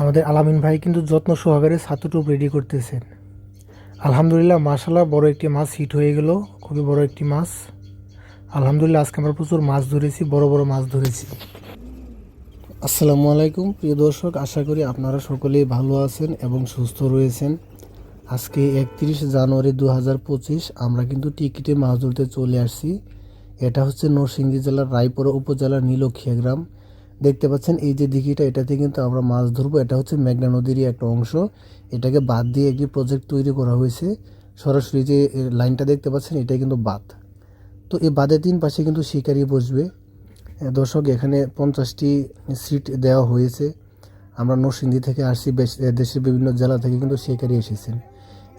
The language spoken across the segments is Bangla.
আমাদের আলামিন ভাই কিন্তু যত্ন সহকারে ছাতু টুপ রেডি করতেছেন। আলহামদুলিল্লাহ মাশাল্লাহ বড় একটি মাছ হিট হয়ে গেল, খুবই বড় একটি মাছ। আলহামদুলিল্লাহ, আজকে আমরা প্রচুর মাছ ধরেছি, বড় বড় মাছ ধরেছি। আসসালামু আলাইকুম, প্রিয় দর্শক, আশা করি আপনারা সকলেই ভালো আছেন এবং সুস্থ রয়েছেন। আজকে একত্রিশ জানুয়ারি দু হাজার পঁচিশ, আমরা কিন্তু টিকিটে মাছ ধরতে চলে আসছি। এটা হচ্ছে নরসিংদী জেলার রায়পুরা উপজেলার নীলক্ষিয়া গ্রাম। দেখতে পাচ্ছেন, এই যে দিঘিটা, এটাতে কিন্তু আমরা মাছ ধরবো। এটা হচ্ছে মেঘনা নদীরই একটা অংশ। এটাকে বাদ দিয়ে একটি প্রজেক্ট তৈরি করা হয়েছে। সরাসরি যে লাইনটা দেখতে পাচ্ছেন এটা কিন্তু বাঁধ। তো এই বাঁধের তিন পাশে কিন্তু শিকারি বসবে। দর্শক, এখানে পঞ্চাশটি সিট দেওয়া হয়েছে। আমরা নরসিংদী থেকে আসছি দেশের বিভিন্ন জেলা থেকে কিন্তু শিকারি এসেছেন।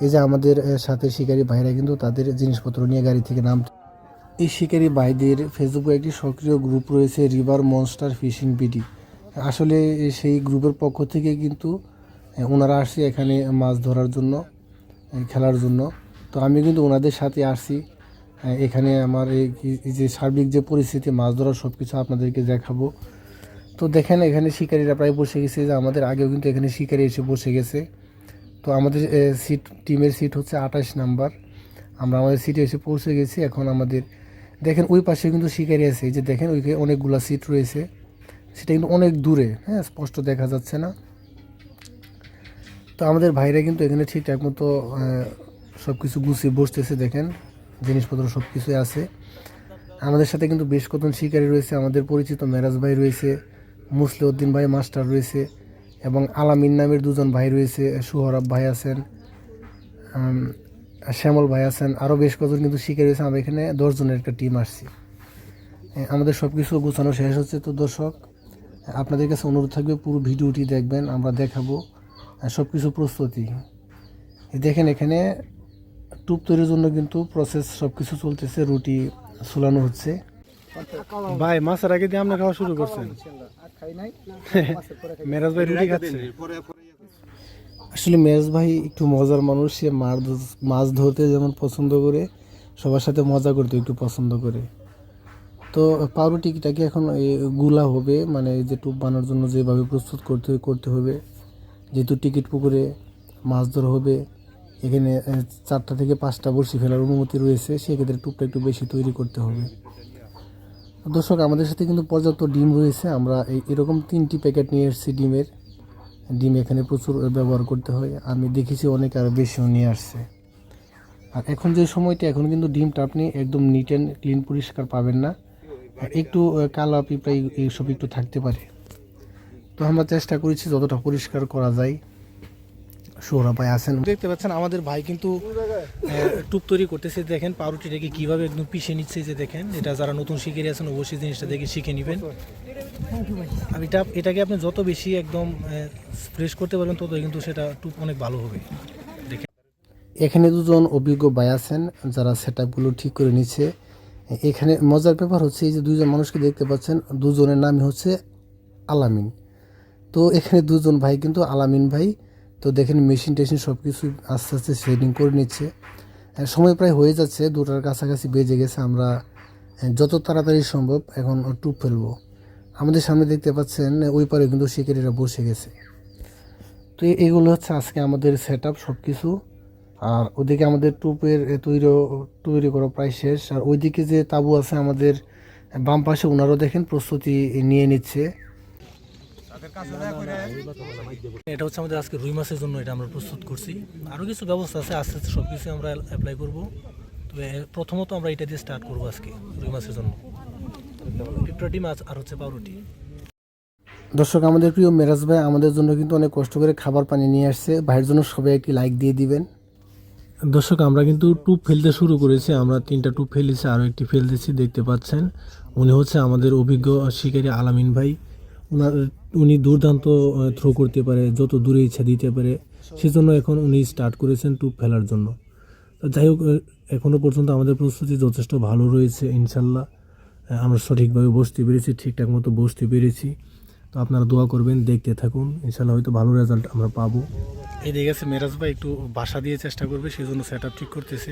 এই যে আমাদের সাথে শিকারি ভাইরা কিন্তু তাদের জিনিসপত্র নিয়ে গাড়ি থেকে নাম এই শিকারি ভাইদের ফেসবুকে একটি সক্রিয় গ্রুপ রয়েছে রিভার মনস্টার ফিশিং বিডি। আসলে সেই গ্রুপের পক্ষ থেকে কিন্তু ওনারা আসছে এখানে মাছ ধরার জন্য খেলার জন্য। তো আমি কিন্তু ওনাদের সাথে আসছি। এখানে আমার এই যে সার্বিক যে পরিস্থিতি, মাছ ধরার সব কিছু আপনাদেরকে দেখাবো। তো দেখেন, এখানে শিকারীরা প্রায় বসে গেছে। যে আমাদের আগেও কিন্তু এখানে শিকারি এসে বসে গেছে। তো আমাদের সিট, টিমের সিট হচ্ছে আঠাশ নাম্বার। আমরা আমাদের সিটে এসে পৌঁছে গেছি। এখন আমাদের দেখেন ওই পাশে কিন্তু শিকারি আছে যে দেখেন ওইখানে অনেকগুলা সিট রয়েছে। সেটা কিন্তু অনেক দূরে হ্যাঁ স্পষ্ট দেখা যাচ্ছে না। তো আমাদের ভাইরা কিন্তু এখানে ঠিকঠাক মতো সব কিছু গুছিয়ে বসতেছে, দেখেন। জিনিসপত্র সব কিছুই আছে। আমাদের সাথে কিন্তু বেশ কতজন শিকারী রয়েছে। আমাদের পরিচিত মেরাজ ভাই রয়েছে, মুসলিউদ্দিন ভাই মাস্টার রয়েছে, এবং আলামিন নামের দুজন ভাই রয়েছে, সুহরাব ভাই আছেন। শ্যামল ভাই আছেন আরও বেশ কজন কিন্তু শিকারী রয়েছে আমরা এখানে দশজনের একটা টিম আসছি। আমাদের সব কিছু গোছানো শেষ হচ্ছে তো দর্শক আপনাদের কাছে অনুরোধ থাকবে পুরো ভিডিওটি দেখবেন আমরা দেখাবো সব কিছু প্রস্তুতি। দেখেন এখানে টুপ তৈরির জন্য কিন্তু প্রসেস সব কিছু চলতেছে রুটি সুলানো হচ্ছে। ভাই মাছের আগে দিয়ে আপনি খাওয়া শুরু করছেন। মেরাজ ভাই রুটি খাচ্ছে। আসলে মেরাজ ভাই একটু মজার মানুষ, সে ধ- মাছ ধরতে যেমন পছন্দ করে, সবার সাথে মজা করতে একটু পছন্দ করে। তো পাউরুটিটাকে এখনগুলা হবে মানে যে টুপ বানানোর জন্য যেভাবে প্রস্তুত করতে করতে হবে, যেহেতু টিকিট পুকুরে মাছ ধরা হবে, এখানে চারটা থেকে পাঁচটা বড়শি ফেলার অনুমতি রয়েছে, সেক্ষেত্রে টুপটা একটু বেশি তৈরি করতে হবে। দর্শক, আমাদের সাথে কিন্তু পর্যাপ্ত ডিম রয়েছে, আমরা এই, এরকম তিনটি প্যাকেট নিয়ে এসেছি ডিমের। ডিম এখানে প্রচুর ব্যবহার করতে হয়। আমি দেখেছি অনেক আরও বেশিও নিয়ে আসছে। আর এখন যে সময়টা, এখন কিন্তু ডিমটা আপনি একদম নিট অ্যান্ড ক্লিন পরিষ্কার পাবেন না। একটু কালো পিঁপড়া এইসব একটু থাকতে পারে। তো আমরা চেষ্টা করেছি যতটা পরিষ্কার করা যায়। সৌরা ভাই আছেন। দেখতে পাচ্ছেন আমাদের ভাই কিন্তু টুপ তৈরি করতেছে। দেখেন পাউরুটিটাকে কীভাবে একদম পিষে নিচ্ছে যে দেখেন। এটা যারা নতুন শিখে আছেন অবশ্যই জিনিসটা দেখে শিখে নেবেন। আর এটা এটাকে আপনি যত বেশি একদম ফ্রেশ করতে পারবেন তত কিন্তু সেটা টুপ অনেক ভালো হবে। দেখেন। এখানে দুজন অভিজ্ঞ ভাই আছেন যারা সেট ঠিক করে নিচ্ছে। এখানে মজার ব্যাপার হচ্ছে এই যে দুজন মানুষকে দেখতে পাচ্ছেন দুজনের নামই হচ্ছে আলামিন। তো এখানে দুজন ভাই কিন্তু আলামিন ভাই। তো দেখেন মেশিন টেশিন সব কিছু আস্তে আস্তে সেটিং করে নিচ্ছে। সময় প্রায় হয়ে যাচ্ছে, দুটার কাছাকাছি বেজে গেছে, আমরা যত তাড়াতাড়ি সম্ভব এখন টুপ ফেলব। আমাদের সামনে দেখতে পাচ্ছেন, ওই পারে কিন্তু শিকারীরা বসে গেছে। তো এগুলো হচ্ছে আজকে আমাদের সেট আপ সব কিছু আর ওদিকে আমাদের টুপের তৈরি তৈরি করা প্রায় শেষ। আর ওইদিকে যে তাবু আছে আমাদের, বাম পাশে ওনারও দেখেন প্রস্তুতি নিয়ে নিচ্ছে। এটা হচ্ছে আমাদের আজকে রুই মাছের জন্য এটা আমরা প্রস্তুত করছি। আরও কিছু ব্যবস্থা আছে আস্তে আস্তে সব কিছু আমরা অ্যাপ্লাই করব। তবে প্রথমত আমরা এটা দিয়ে স্টার্ট করব আজকে রুই মাছের জন্য। পিঁপড়াটি মাছ আর হচ্ছে পাউরুটি। দর্শক আমাদের প্রিয় মেরাজ ভাই আমাদের জন্য কিন্তু অনেক কষ্ট করে খাবার পানি নিয়ে আসছে। ভাইয়ের জন্য সবাই একটি লাইক দিয়ে দিবেন। দর্শক আমরা কিন্তু টুপ ফেলতে শুরু করেছি। আমরা তিনটা টুপ ফেলেছি আরও একটি ফেলতেছি দেখতে পাচ্ছেন। উনি হচ্ছে আমাদের অভিজ্ঞ শিকারী আলামিন ভাই। ওনার উনি দুর্দান্ত থ্রো করতে পারে যত দূরে ইচ্ছা দিতে পারে। সেজন্য এখন উনি স্টার্ট করেছেন টুপ ফেলার জন্য। তো যাই হোক এখনও পর্যন্ত আমাদের প্রস্তুতি যথেষ্ট ভালো রয়েছে ইনশাল্লাহ। আমরা সঠিকভাবে বসতে পেরেছি ঠিকঠাক মতো বসতে পেরেছি। তো আপনারা দোয়া করবেন দেখতে থাকুন। ইনশাল্লাহ হয়তো ভালো রেজাল্ট আমরা পাবো। এই দেখে গেছে মেরাজ ভাই একটু বাসা দিয়ে চেষ্টা করবে সেই জন্য সেট ঠিক করতেছে।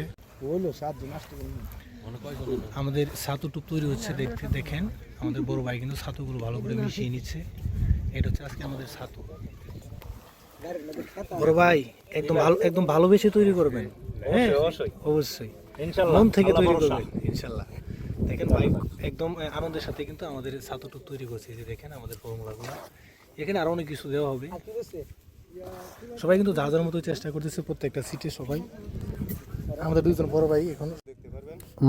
আমাদের ছাতু টুপ তৈরি হচ্ছে দেখতে দেখেন। আমাদের বড় ভাই কিন্তু ছাতুগুলো ভালো করে মিশিয়ে নিচ্ছে। এটা হচ্ছে আজকে আমাদের ছাতু। বড় ভাই একদম ভালো একদম ভালোবেসে তৈরি করবেন। হ্যাঁ অবশ্যই অবশ্যই। ইনশাল্লাহ মন থেকে তৈরি করবেন ইনশাল্লাহ। দেখেন ভাই একদম আনন্দের সাথে কিন্তু আমাদের ছাতুটুক তৈরি করছে। যে দেখেন আমাদের ফর্মুলাগুলো। এখানে আরও অনেক কিছু দেওয়া হবে। সবাই কিন্তু যার মতো চেষ্টা করতেছে প্রত্যেকটা সিটে সবাই। আমাদের দুইজন বড় ভাই এখন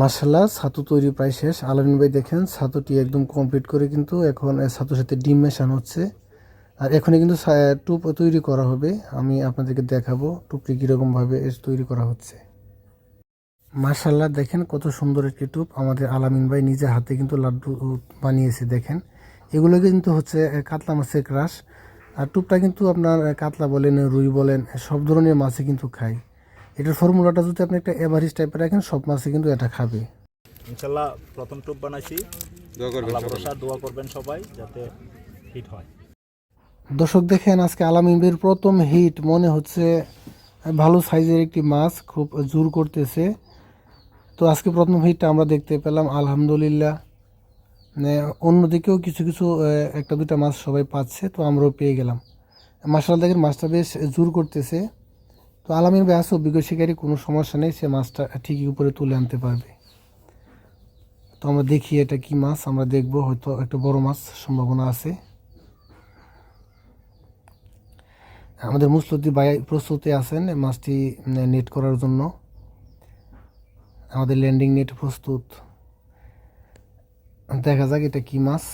মার্শাল্লাহ ছাতু তৈরি প্রায় শেষ। আলামিন ভাই দেখেন, ছাতুটি একদম কমপ্লিট করে কিন্তু এখন ছাতুর সাথে ডিম মেশানো হচ্ছে। আর এখনই কিন্তু টুপ তৈরি করা হবে। আমি আপনাদেরকে দেখাবো টুপটি কীরকমভাবে তৈরি করা হচ্ছে। মার্শাল্লাহ দেখেন কত সুন্দর একটি টুপ। আমাদের আলামিন ভাই নিজের হাতে কিন্তু লাড্ডু বানিয়েছে, দেখেন। এগুলো কিন্তু হচ্ছে কাতলা মাছের ক্রাশ। আর টুপটা কিন্তু আপনার কাতলা বলেন, রুই বলেন সব ধরনের মাছে কিন্তু খায়। এটার ফর্মুলাটা যদি আপনি একটা এভারেজ টাইপের রাখেন সব মাছে কিন্তু এটা খাবে। ইনশাল্লাহ প্রথম টুপ বানাইছি। দোয়া করবেন আল্লাহ সকলে। দোয়া করবেন সবাই যাতে হিট হয়। দর্শক দেখেন আজকে আলামিন ভাইয়ের প্রথম হিট মনে হচ্ছে ভালো সাইজের একটি মাছ খুব জোর করতেছে। তো আজকে প্রথম হিটটা আমরা দেখতে পেলাম আলহামদুলিল্লাহ। মানে অন্যদিকেও কিছু কিছু একটা দুটা মাছ সবাই পাচ্ছে তো আমরাও পেয়ে গেলাম। মাসাল দেখেন মাছটা বেশ জোর করতেছে। তো আলামিন ভাই আছে, অভিজ্ঞ শিকারী, কোনো সমস্যা নেই, সে মাছটা ঠিকই উপরে তুলে আনতে পারবে। তো আমরা দেখি এটা কি মাছ, আমরা দেখব, হয়তো একটা বড় মাছ সম্ভাবনা আছে। আমাদের মুসলুদ্দি ভাই প্রস্তুতি আছেন মাছটি নেট করার জন্য। আমাদের ল্যান্ডিং নেট প্রস্তুত। দেখা যাক এটা কি মাছ।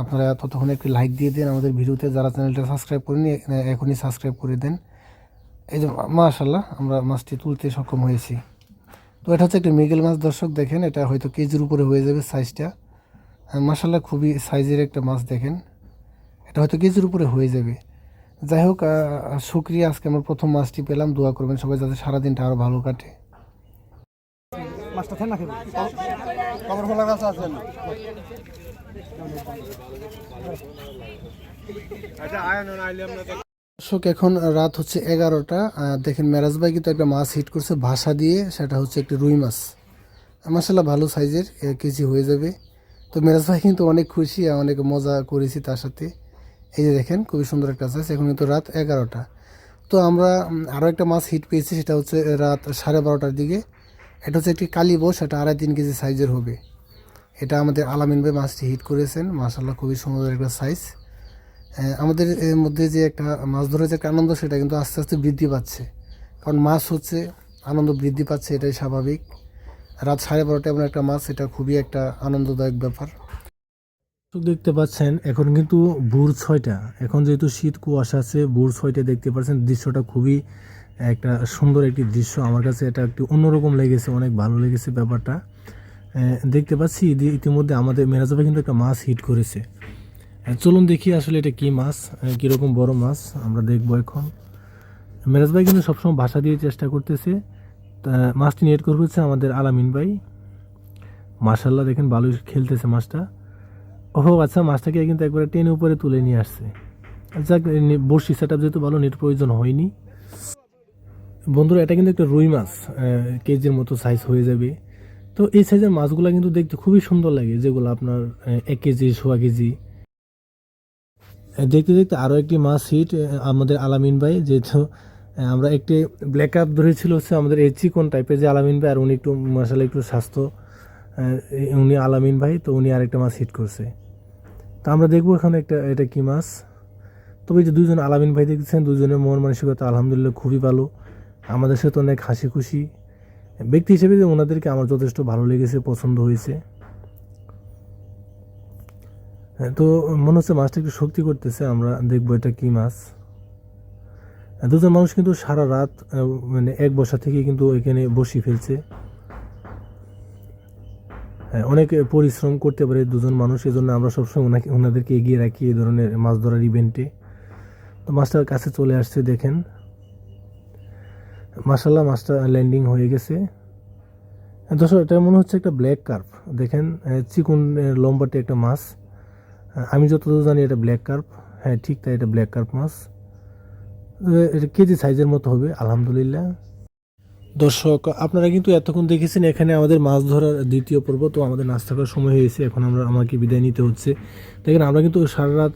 আপনারা ততক্ষণ একটি লাইক দিয়ে দেন আমাদের ভিডিওতে। যারা চ্যানেলটা সাবস্ক্রাইব করেনি এখনই সাবস্ক্রাইব করে দেন। এই যে মাশাল্লাহ আমরা মাছটি তুলতে সক্ষম হয়েছি। তো এটা হচ্ছে একটা মৃগেল মাছ দর্শক দেখেন এটা হয়তো কেজির উপরে হয়ে যাবে সাইজটা মাশাল্লাহ খুবই সাইজের একটা মাছ দেখেন। এটা হয়তো কেজির উপরে হয়ে যাবে। যাই হোক শুক্রিয়া আজকে আমরা প্রথম মাছটি পেলাম। দোয়া করবেন সবাই যাতে সারাদিনটা আরও ভালো কাটে। দর্শক, এখন রাত হচ্ছে এগারোটা। দেখেন, মেরাজ ভাই কিন্তু একটা মাছ হিট করছে ভাষা দিয়ে, সেটা হচ্ছে একটি রুই মাছ। মাসাল্লাহ ভালো সাইজের কেজি হয়ে যাবে। তো মেরাজ ভাই কিন্তু অনেক খুশি অনেক মজা করেছি তার সাথে। এই যে দেখেন, খুবই সুন্দর একটা সাইজ এখন কিন্তু রাত এগারোটা। তো আমরা আরও একটা মাছ হিট পেয়েছি, সেটা হচ্ছে রাত সাড়ে বারোটার দিকে। এটা হচ্ছে একটি কালিবো সেটা আড়াই তিন কেজি সাইজের হবে। এটা আমাদের আলামিন ভাই মাছটি হিট করেছেন। মাসাল্লাহ খুবই সুন্দর একটা সাইজ আমাদের এর মধ্যে যে একটা মাছ ধরার যে একটা আনন্দ, সেটা কিন্তু আস্তে আস্তে বৃদ্ধি পাচ্ছে। কারণ মাছ হচ্ছে, আনন্দ বৃদ্ধি পাচ্ছে, এটাই স্বাভাবিক। রাত সাড়ে বারোটায় এমন একটা মাছ, এটা খুবই একটা আনন্দদায়ক ব্যাপার। দেখতে পাচ্ছেন, এখন কিন্তু ভোর ছয়টা। এখন যেহেতু শীত কুয়াশা আছে, ভোর ছয়টা দেখতে পাচ্ছেন, দৃশ্যটা খুবই একটা সুন্দর একটি দৃশ্য। আমার কাছে এটা একটু অন্যরকম লেগেছে, অনেক ভালো লেগেছে ব্যাপারটা। দেখতে পাচ্ছি ইতিমধ্যে আমাদের মেরাজভাই কিন্তু একটা মাছ হিট করেছে। চলুন দেখি আসলে এটা কি মাছ কীরকম বড় মাছ, আমরা দেখব এখন। মেরাজ ভাই কিন্তু সবসময় ভাষা দিয়ে চেষ্টা করতেছে। মাছটি নেট করবে হচ্ছে আমাদের আলামিন ভাই। মার্শাল্লাহ দেখেন ভালোই খেলতেছে মাছটা। ও আচ্ছা মাছটাকে কিন্তু একবারে টেনে উপরে তুলে নিয়ে আসছে। যাক নে- বড়শি সেট আপ যেহেতু ভালো নেট প্রয়োজন হয়নি। বন্ধুরা, এটা কিন্তু একটা রুই মাছ কেজির মতো সাইজ হয়ে যাবে। তো এই সাইজের মাছগুলো কিন্তু দেখতে খুবই সুন্দর লাগে, যেগুলো আপনার এক কেজি, সোয়া কেজি। দেখতে দেখতে আরও একটি মাছ হিট আমাদের আলামিন ভাই যেহেতু আমরা একটি ব্ল্যাক আপ ধরেছিল হচ্ছে আমাদের এই চিকন টাইপের যে আলামিন ভাই আর উনি একটু মশালা একটু স্বাস্থ্য উনি আলামিন ভাই তো উনি আরেকটা মাছ হিট করছে। তো আমরা দেখব এখানে একটা এটা কি মাছ তবে যে দুজন আলামিন ভাই দেখছেন দুজনের মন মানসিকতা আলহামদুলিল্লাহ খুবই ভালো। আমাদের সাথে অনেক হাসি খুশি ব্যক্তি হিসেবে যে ওনাদেরকে আমার যথেষ্ট ভালো লেগেছে পছন্দ হয়েছে। হ্যাঁ, তো মনে হচ্ছে মাছটা একটু শক্তি করতেছে আমরা দেখব এটা কি মাছ। হ্যাঁ, দুজন মানুষ কিন্তু সারা রাত মানে এক বসা থেকে কিন্তু এখানে বসি ফেলছে। হ্যাঁ, অনেক পরিশ্রম করতে পারে দুজন মানুষ এজন্য আমরা সবসময় ওনাকে ওনাদেরকে এগিয়ে রাখি এই ধরনের মাছ ধরার ইভেন্টে তো মাছটার কাছে চলে আসছে দেখেন। মাসাল্লাহ মাছটা ল্যান্ডিং হয়ে গেছে। দর্শক এটা মনে হচ্ছে একটা ব্ল্যাক কার্প দেখেন চিকুন লম্বাটে একটা মাছ। আমি যতদূর জানি এটা ব্ল্যাক কার্প হ্যাঁ ঠিক তাই এটা ব্ল্যাক কার্প মাছ। এটা কেজি সাইজের মতো হবে, আলহামদুলিল্লাহ। দর্শক, আপনারা কিন্তু এতক্ষণ দেখেছেন এখানে আমাদের মাছ ধরার দ্বিতীয় পর্ব, তো আমাদের নাস্তা করার সময় হয়েছে এখন আমরা, আমাকে বিদায় নিতে হচ্ছে। দেখেন, আমরা কিন্তু সারা রাত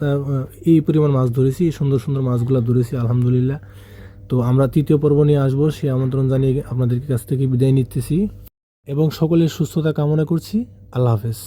এই পরিমাণ মাছ ধরেছি, সুন্দর সুন্দর মাছগুলো ধরেছি, আলহামদুলিল্লাহ। তো আমরা তৃতীয় পর্ব নিয়ে আসব সে আমন্ত্রণ জানিয়ে আপনাদের কাছ থেকে বিদায় নিতেছি। এবং সকলের সুস্থতা কামনা করছি, আল্লাহ হাফেজ।